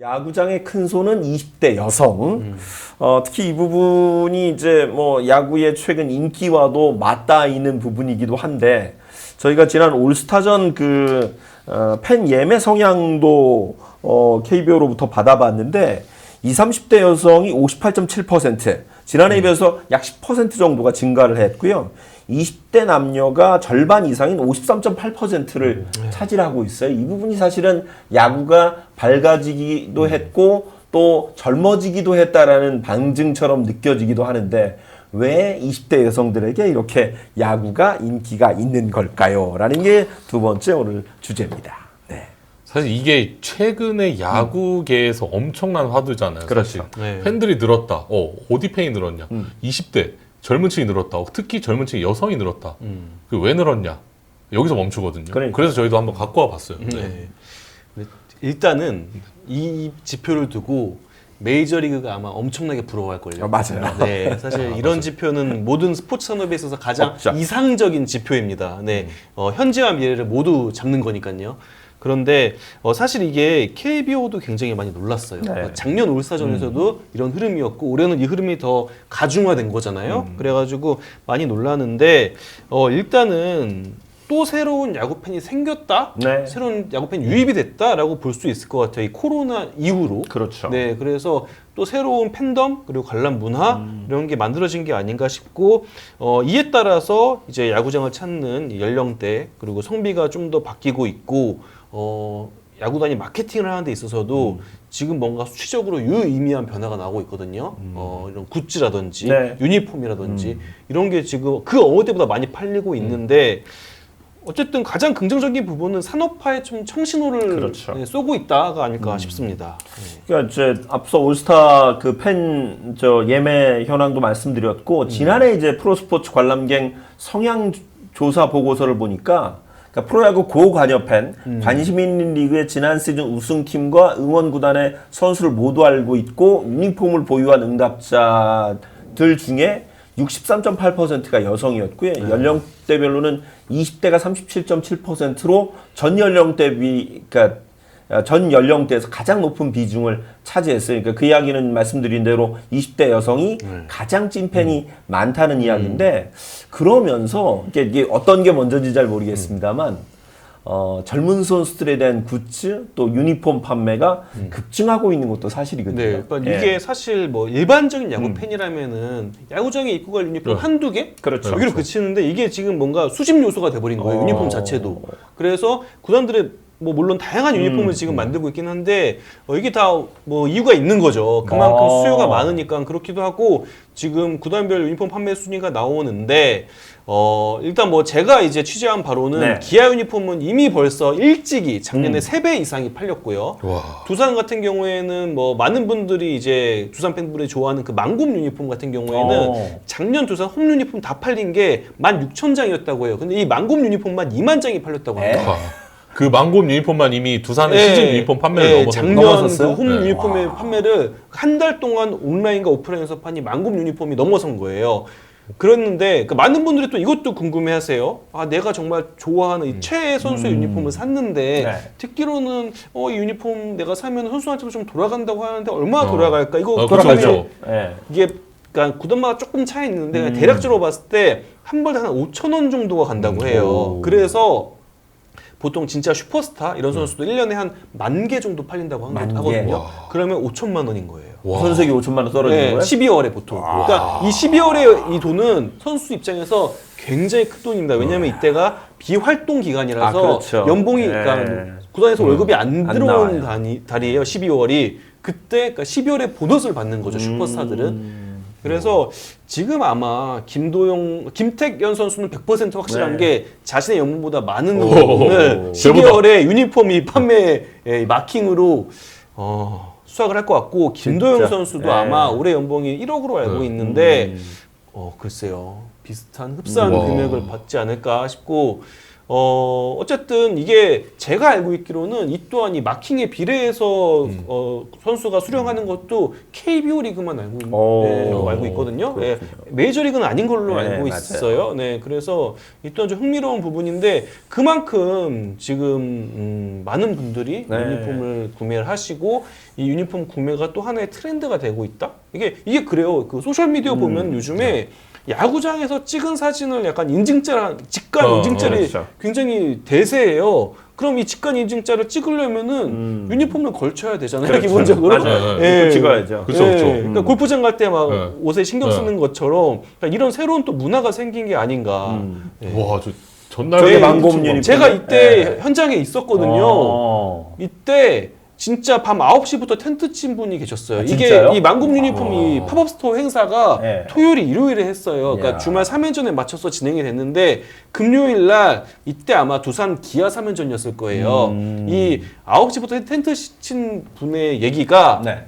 야구장의 큰 손은 20대 여성. 음. 어, 특히 이 부분이 이제 뭐 야구의 최근 인기와도 맞닿아 있는 부분이기도 한데 저희가 지난 올스타전 그, 어, 팬 예매 성향도 어, KBO로부터 받아봤는데 20, 30대 여성이 58.7%, 지난해에 비해서 약 10% 정도가 증가를 했고요. 20대 남녀가 절반 이상인 53.8%를 차지하고 있어요. 이 부분이 사실은 야구가 밝아지기도 했고 또 젊어지기도 했다라는 방증처럼 느껴지기도 하는데 왜 20대 여성들에게 이렇게 야구가 인기가 있는 걸까요? 라는 게 두 번째 오늘 주제입니다. 네. 사실 이게 최근에 야구계에서 엄청난 화두잖아요. 그렇죠. 사실. 네. 팬들이 늘었다. 어, 어디 팬이 늘었냐? 음. 20대 젊은 층이 늘었다. 어, 특히 젊은 층이 여성이 늘었다. 음. 그왜 늘었냐? 여기서 멈추거든요. 그러니까. 그래서 저희도 한번 갖고 와 봤어요. 네. 일단은 이 지표를 두고 메이저리그가 아마 엄청나게 부러워할 걸요. 아, 맞아요. 네, 사실 이런 지표는 모든 스포츠 산업에 있어서 가장 없죠. 이상적인 지표입니다. 네, 어, 현재와 미래를 모두 잡는 거니까요. 그런데 어, 사실 이게 KBO도 굉장히 많이 놀랐어요. 네. 어, 작년 올스타전에서도 이런 흐름이었고 올해는 이 흐름이 더 가중화된 거잖아요. 그래가지고 많이 놀랐는데 어, 일단은 또 새로운 야구 팬이 생겼다. 네. 새로운 야구 팬 유입이 됐다라고 볼 수 있을 것 같아요. 이 코로나 이후로. 그렇죠. 네, 그래서 또 새로운 팬덤 그리고 관람 문화 음. 이런 게 만들어진 게 아닌가 싶고 어, 이에 따라서 이제 야구장을 찾는 이 연령대 그리고 성비가 좀 더 바뀌고 있고 어, 야구단이 마케팅을 하는 데 있어서도 음. 지금 뭔가 수치적으로 유의미한 변화가 나오고 있거든요. 어, 이런 굿즈라든지 음. 네. 유니폼이라든지 이런 게 지금 그 어느 때보다 많이 팔리고 있는데 어쨌든 가장 긍정적인 부분은 산업화에 좀 청신호를 그렇죠. 네, 쏘고 있다가 아닐까 싶습니다. 네. 그러니까 이제 앞서 올스타 그 팬 저 예매 현황도 말씀드렸고 지난해 이제 프로스포츠 관람객 성향 조사 보고서를 보니까 그러니까 프로야구 고관여 팬 관심 있는 리그의 지난 시즌 우승팀과 응원 구단의 선수를 모두 알고 있고 유니폼을 보유한 응답자들 중에 63.8%가 여성이었고요. 연령대별로는 20대가 37.7%로 전 연령대 비 그러니까 어, 전 연령대에서 가장 높은 비중을 차지했어요. 그러니까 그 이야기는 말씀드린 대로 20대 여성이 가장 찐팬이 많다는 이야기인데 그러면서 이게, 이게 어떤 게 먼저인지 잘 모르겠습니다만 어, 젊은 선수들에 대한 굿즈 또 유니폼 판매가 급증하고 있는 것도 사실이거든요. 네, 그러니까 예. 이게 사실 뭐 일반적인 야구 팬이라면은 야구장에 입고 갈 유니폼 네. 한두 개? 그렇죠. 여기로 그치는데 이게 지금 뭔가 수집 요소가 돼버린 거예요. 어. 유니폼 자체도. 그래서 구단들의 뭐 물론 다양한 음, 유니폼을 지금 만들고 있긴 한데 어, 이게 다 뭐 이유가 있는 거죠. 그만큼 어. 수요가 많으니까 그렇기도 하고 지금 구단별 유니폼 판매 순위가 나오는데 어 일단 뭐 제가 이제 취재한 바로는 네. 기아 유니폼은 이미 벌써 일찍이 작년에 음. 세배 이상이 팔렸고요. 와. 두산 같은 경우에는 뭐 많은 분들이 이제 두산 팬분들이 좋아하는 그 망곰 유니폼 같은 경우에는 어. 작년 두산 홈 유니폼 다 팔린 게 16,000장이었다고 해요. 근데 이 망곰 유니폼만 2만 장이 팔렸다고 에? 합니다. 와. 그 망곰 유니폼만 이미 두산의 네. 시즌 유니폼 판매를 네, 넘어서 작년 넘어섰어요? 그홈 네. 유니폼의 판매를 한 달 동안 온라인과 오프라인에서 판이 망곰 유니폼이 넘어선 거예요. 그랬는데 그 많은 분들이 또 이것도 궁금해하세요. 아 내가 정말 좋아하는 이 최애 선수의 유니폼을 샀는데 네. 듣기로는 어이 유니폼 내가 사면 선수한테도 좀 돌아간다고 하는데 얼마나 어. 돌아갈까? 이거 어, 그쪽에 그렇죠. 예. 이게 그러니까 구단마다 조금 차이 있는데 음. 대략적으로 봤을 때 한 벌에 한 5천 원 정도가 간다고 해요. 오. 그래서 보통 진짜 슈퍼스타 이런 선수도 1년에 한 만 개 정도 팔린다고 하- 만 개? 하거든요. 와. 그러면 5천만 원인 거예요. 와. 선수에게 5천만 원 떨어지는 네, 거예요? 12월에 보통. 그러니까 이 12월에 이 돈은 선수 입장에서 굉장히 큰 돈입니다. 왜냐하면 이때가 비활동 기간이라서 아, 그렇죠. 연봉이 네. 그러니까 구단에서 월급이 안 안 들어온 나와요. 달이, 달이에요. 12월이 그때 그러니까 12월에 보너스를 받는 거죠. 슈퍼스타들은. 음. 그래서 지금 아마 김도영, 김택연 선수는 100% 확실한 네. 게 자신의 연봉보다 많은 오. 돈을 저보다. 12월에 유니폼 이 판매 에, 마킹으로 어, 수확을 할 것 같고 김도영 진짜. 선수도 네. 아마 올해 연봉이 1억으로 알고 네. 있는데 어 글쎄요 비슷한 흡사한 와. 금액을 받지 않을까 싶고 어 어쨌든 이게 제가 알고 있기로는 이 또한 이 마킹에 비례해서 음. 어 선수가 수령하는 것도 KBO 리그만 알고 있, 오. 네, 알고 있거든요. 예, 메이저 리그는 아닌 걸로 네, 알고 맞아요. 있어요. 네, 그래서 이 또한 좀 흥미로운 부분인데 그만큼 지금 음, 많은 분들이 네. 유니폼을 구매를 하시고 이 유니폼 구매가 또 하나의 트렌드가 되고 있다. 이게 이게 그래요. 그 소셜 미디어 음. 보면 요즘에 야구장에서 찍은 사진을 약간 인증자 직관 어, 인증자를 그렇죠. 굉장히 대세예요. 그럼 이 직관 인증자를 찍으려면은 음. 유니폼을 걸쳐야 되잖아요. 그렇죠. 기본적으로. 맞아요. 네, 예. 찍어야죠. 그쵸, 예. 그쵸. 그러니까 골프장 갈 때막 네. 옷에 신경 네. 쓰는 것처럼 그러니까 이런 새로운 또 문화가 생긴 게 아닌가. 음. 예. 와, 저 전날 저게 네, 망고 유니폼. 제가 이때 네. 현장에 있었거든요. 어. 이때 진짜 밤 9시부터 텐트 친 분이 계셨어요. 아, 이게 진짜요? 이 망국 유니폼이 아. 팝업 스토어 행사가 네. 토요일, 일요일에 했어요. 그러니까 야. 주말 3연전에 맞춰서 진행이 됐는데 금요일 날 이때 아마 두산 기아 3연전이었을 거예요. 음. 이 9시부터 텐트 친 분의 얘기가 네.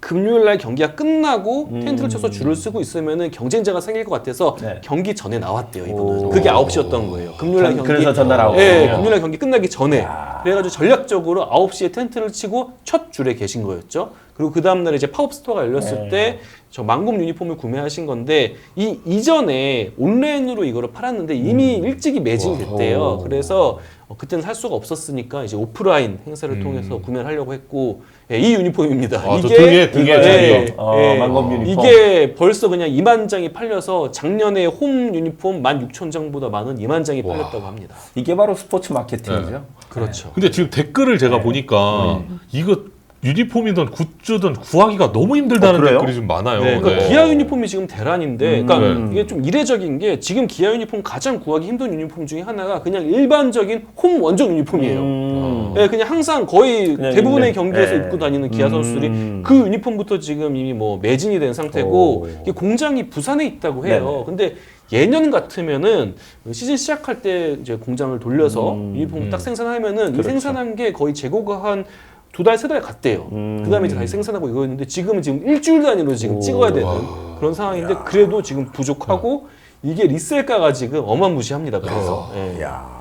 금요일 날 경기가 끝나고 음. 텐트를 쳐서 줄을 쓰고 있으면은 경쟁자가 생길 것 같아서 네. 경기 전에 나왔대요, 오. 이분은. 그게 9시였던 거예요. 금요일 날 전- 경기 그래서 전날 아홉 예, 시군요. 금요일 날 경기 끝나기 전에. 야. 그래가지고 전략적으로 9시에 텐트를 치고 첫 줄에 계신 거였죠. 그리고 그 다음날 이제 팝업 스토어가 열렸을 네. 때저 망금 유니폼을 구매하신 건데 이 이전에 온라인으로 이거를 팔았는데 이미 일찍이 매진이 됐대요. 오. 그래서 어, 그때는 살 수가 없었으니까 이제 오프라인 행사를 음. 통해서 구매를 하려고 했고 예, 이 유니폼입니다. 아, 저 등에 등에 이거죠, 저기요. 이거. 어, 망검 유니폼. 이게 벌써 그냥 2만 장이 팔려서 작년에 홈 유니폼 16,000장보다 많은 2만 장이 와. 팔렸다고 합니다. 이게 바로 스포츠 마케팅이죠. 그렇죠. 근데 지금 댓글을 제가 네. 보니까 이거 유니폼이든 굿즈든 구하기가 너무 힘들다는 어, 그래요? 댓글이 좀 많아요. 네, 그러니까 네. 기아 유니폼이 지금 대란인데, 음, 그러니까 네. 이게 좀 이례적인 게 지금 기아 유니폼 가장 구하기 힘든 유니폼 중에 하나가 그냥 일반적인 홈 원정 유니폼이에요. 음. 네, 그냥 항상 거의 그냥 대부분의 있는, 경기에서 네. 입고 다니는 기아 선수들이 음. 그 유니폼부터 지금 이미 뭐 매진이 된 상태고 오. 이 공장이 부산에 있다고 해요. 네네. 근데 예년 같으면은 시즌 시작할 때 이제 공장을 돌려서 음. 유니폼 음. 딱 생산하면은 이 그렇죠. 생산한 게 거의 재고가 한 두 달, 세 달 갔대요. 음. 그 다음에 이제 다시 생산하고 이거였는데 지금은 지금 일주일 단위로 지금 오. 찍어야 되는 와. 그런 상황인데 그래도 지금 부족하고 이게 리셀가가 지금 어마무시합니다. 그래서. 예. 야.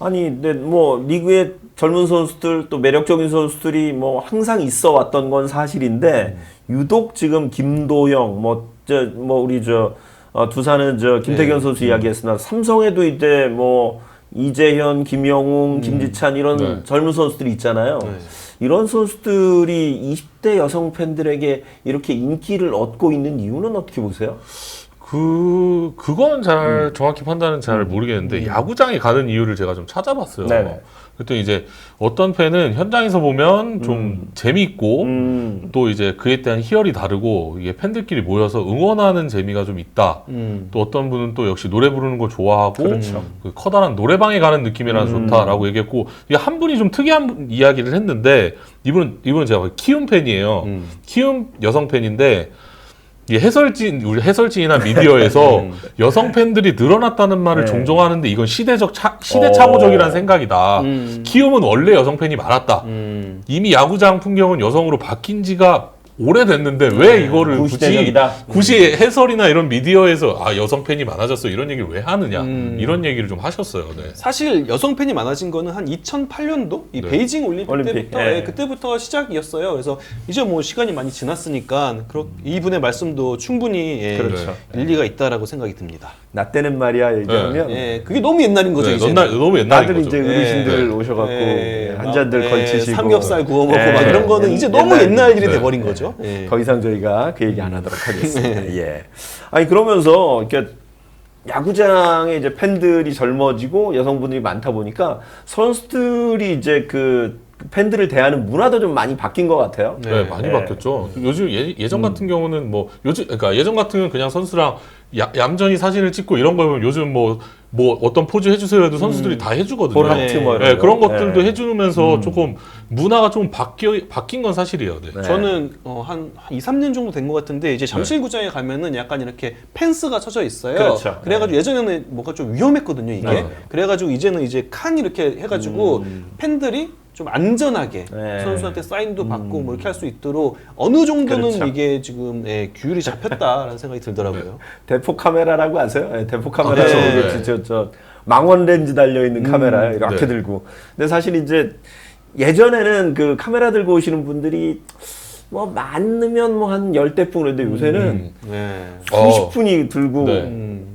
아니, 근데 뭐 리그의 젊은 선수들 또 매력적인 선수들이 뭐 항상 있어 왔던 건 사실인데 유독 지금 김도영 뭐저뭐 우리 저 어, 두산은 저 김태경 네. 선수 이야기했으나 삼성에도 이제 뭐 이재현, 김영웅, 김지찬 이런 네. 젊은 선수들이 있잖아요. 네. 이런 선수들이 20대 여성 팬들에게 이렇게 인기를 얻고 있는 이유는 어떻게 보세요? 그 그건 잘 음. 정확히 판단은 잘 모르겠는데 야구장에 가는 이유를 제가 좀 찾아봤어요. 네네. 그랬더니 이제 어떤 팬은 현장에서 보면 좀 재미있고 음. 또 이제 그에 대한 희열이 다르고 이게 팬들끼리 모여서 응원하는 재미가 좀 있다. 음. 또 어떤 분은 또 역시 노래 부르는 걸 좋아하고 그렇죠. 그 커다란 노래방에 가는 느낌이라 음. 좋다라고 얘기했고 이게 한 분이 좀 특이한 분- 이야기를 했는데 이분은 이분은 제가 키움 팬이에요. 음. 키움 여성 팬인데 이 해설진 우리 해설진이나 미디어에서 음. 여성 팬들이 늘어났다는 말을 네. 종종 하는데 이건 시대적 차, 시대착오적이라는 어. 생각이다. 음. 키움은 원래 여성 팬이 많았다. 음. 이미 야구장 풍경은 여성으로 바뀐 지가 오래됐는데 왜 네. 이거를 굳이 구시대적이다. 굳이 해설이나 이런 미디어에서 아 여성 팬이 많아졌어 이런 얘기를 왜 하느냐 음. 이런 얘기를 좀 하셨어요. 네. 사실 여성 팬이 많아진 거는 한 2008년도 이 네. 베이징 올림픽, 올림픽, 때부터 예. 예, 그때부터 시작이었어요. 그래서 이제 뭐 시간이 많이 지났으니까 그렇, 이분의 말씀도 충분히 예, 그렇죠. 일리가 있다라고 생각이 듭니다. 나 때는 말이야 얘기하면 예, 그게 너무 옛날인 거죠. 네, 이제는. 너무, 너무 옛날인 다들 거죠. 이제 어르신들 네. 오셔갖고 예, 한 잔들 막, 예, 걸치시고 삼겹살 구워 먹고 예, 막 이런 거는 옛- 이제 너무 옛날 옛날 일이 네. 돼버린 거죠. 예. 더 이상 저희가 그 얘기 안 하도록 하겠습니다. 예. 아니 그러면서 이렇게 야구장에 이제 팬들이 젊어지고 여성분들이 많다 보니까 선수들이 이제 그 팬들을 대하는 문화도 좀 많이 바뀐 것 같아요. 네, 네. 많이 네. 바뀌었죠. 요즘 예, 예전 같은 경우는 뭐 요즘 그러니까 예전 같은 경우는 그냥 선수랑 야- 얌전히 사진을 찍고 이런 거 보면 요즘 뭐 뭐 어떤 포즈 해주세요 해도 선수들이 다 해주거든요. 볼 하트 뭐 이런 네, 거. 그런 것들도 네. 해주면서 조금 문화가 좀 바뀌어 바뀐 건 사실이에요. 네. 네. 저는 어, 한, 한 2, 3년 정도 된 것 같은데 이제 잠실구장에 가면은 약간 이렇게 펜스가 쳐져 있어요. 그렇죠. 그래가지고 예전에는 뭔가 좀 위험했거든요 이게. 네. 그래가지고 이제는 이제 칸 이렇게 해가지고 팬들이 좀 안전하게 네. 선수한테 사인도 받고 뭐 이렇게 할 수 있도록 어느 정도는 그렇죠. 이게 지금 예, 규율이 잡혔다라는 생각이 들더라고요. 대포 카메라라고 아세요? 네, 대포 카메라 아, 네. 저, 저 망원 렌즈 달려 있는 카메라예요. 이렇게 네. 들고. 근데 사실 이제 예전에는 그 카메라 들고 오시는 분들이 뭐 많으면 뭐 한 열대 분 그런데 요새는 음. 네. 수십 어. 분이 들고 네. 음.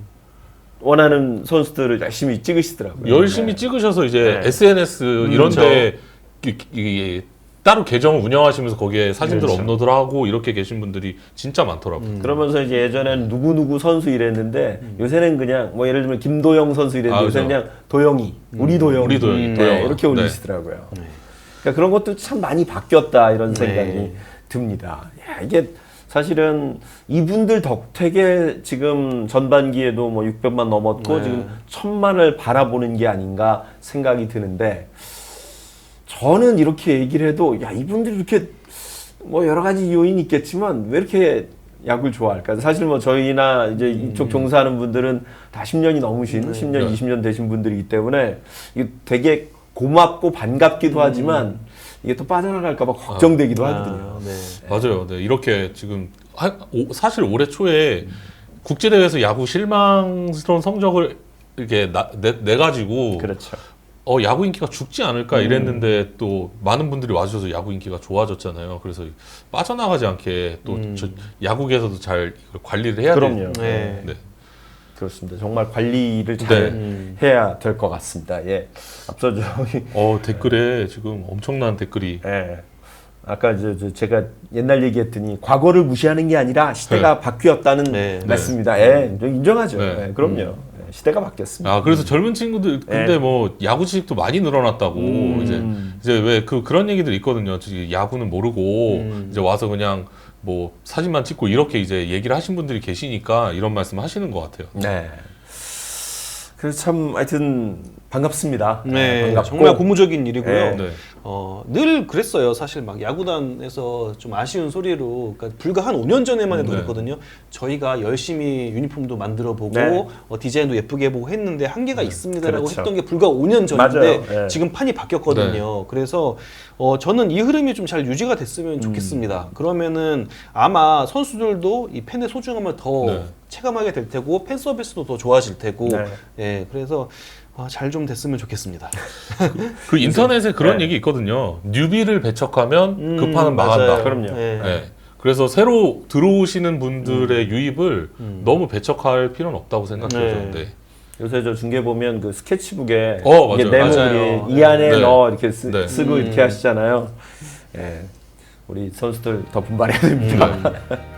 원하는 선수들을 열심히 찍으시더라고요. 열심히 네. 찍으셔서 이제 네. SNS 그렇죠. 이런데 이- 이- 따로 계정을 운영하시면서 거기에 사진들 그렇죠. 업로드를 하고 이렇게 계신 분들이 진짜 많더라고요. 그러면서 이제 예전에는 누구 누구 선수 이랬는데 요새는 그냥 뭐 예를 들면 김도영 선수 이랬는데 아, 요새. 그냥 도영이, 우리 도영이, 우리 도영이, 네, 도영. 이렇게 네. 올리시더라고요. 그러니까 그런 것도 참 많이 바뀌었다 이런 네. 생각이 듭니다. 야, 이게 사실은 이분들 덕택에 지금 전반기에도 뭐 600만 넘었고 네. 지금 천만을 바라보는 게 아닌가 생각이 드는데 저는 이렇게 얘기를 해도 야 이분들이 이렇게 뭐 여러 가지 요인이 있겠지만 왜 이렇게 야구를 좋아할까? 사실 뭐 저희나 이제 이쪽 종사하는 분들은 다 10년이 넘으신, 10년, 네. 20년 되신 분들이기 때문에 이게 되게 고맙고 반갑기도 하지만 이게 또 빠져나갈까봐 걱정되기도 하거든요. 아, 네. 맞아요. 네, 이렇게 지금 한- 오- 사실 올해 초에 국제 대회에서 야구 실망스러운 성적을 이렇게 나, 내, 내 가지고 그렇죠. 어 야구 인기가 죽지 않을까 이랬는데 또 많은 분들이 와주셔서 야구 인기가 좋아졌잖아요. 그래서 빠져나가지 않게 또저 야구계에서도 잘 관리를 해야. 돼요. 네. 네. 그렇습니다. 정말 관리를 잘 네. 해야 될 것 같습니다. 예. 앞서 저기 어 댓글에 지금 엄청난 댓글이 예. 아까 저, 저 제가 옛날 얘기했더니 과거를 무시하는 게 아니라 시대가 바뀌었다는 네. 말씀입니다. 예, 저 인정하죠. 네. 예, 그럼요. 예, 시대가 바뀌었습니다. 아 그래서 젊은 친구들 근데 네. 뭐 야구 지식도 많이 늘어났다고 음. 이제 이제 왜 그 그런 얘기들 있거든요. 야구는 모르고 음. 이제 와서 그냥 뭐 사진만 찍고 이렇게 이제 얘기를 하신 분들이 계시니까 이런 말씀 하시는 것 같아요. 네. 그래서 참 하여튼 반갑습니다. 네, 반갑고 정말 고무적인 일이고요. 네. 네. 어, 늘 그랬어요. 사실 막 야구단에서 좀 아쉬운 소리로, 그러니까 불과 한 5년 전에만 해도 네. 그랬거든요. 저희가 열심히 유니폼도 만들어 보고 네. 어, 디자인도 예쁘게 해보고 했는데 한계가 있습니다라고 그렇죠. 했던 게 불과 5년 전인데 맞아요. 네. 지금 판이 바뀌었거든요. 그래서 어, 저는 이 흐름이 좀 잘 유지가 됐으면 좋겠습니다. 그러면은 아마 선수들도 이 팬의 소중함을 더 네. 체감하게 될 테고 팬 서비스도 더 좋아질 테고, 네. 예, 그래서 아, 잘 좀 됐으면 좋겠습니다. 그 인터넷에 그런 네. 얘기 있거든요. 뉴비를 배척하면 음, 그 판은 망한다. 맞아요. 그럼요. 네. 네. 그래서 새로 들어오시는 분들의 유입을 너무 배척할 필요는 없다고 생각해요. 네. 네. 요새 저 중계 보면 그 스케치북에 어, 이게 맞아요. 맞아요. 네모를 이 안에 네. 넣어 이렇게 쓰, 네. 고 이렇게 하시잖아요. 예. 우리 선수들 더 분발해야 됩니다.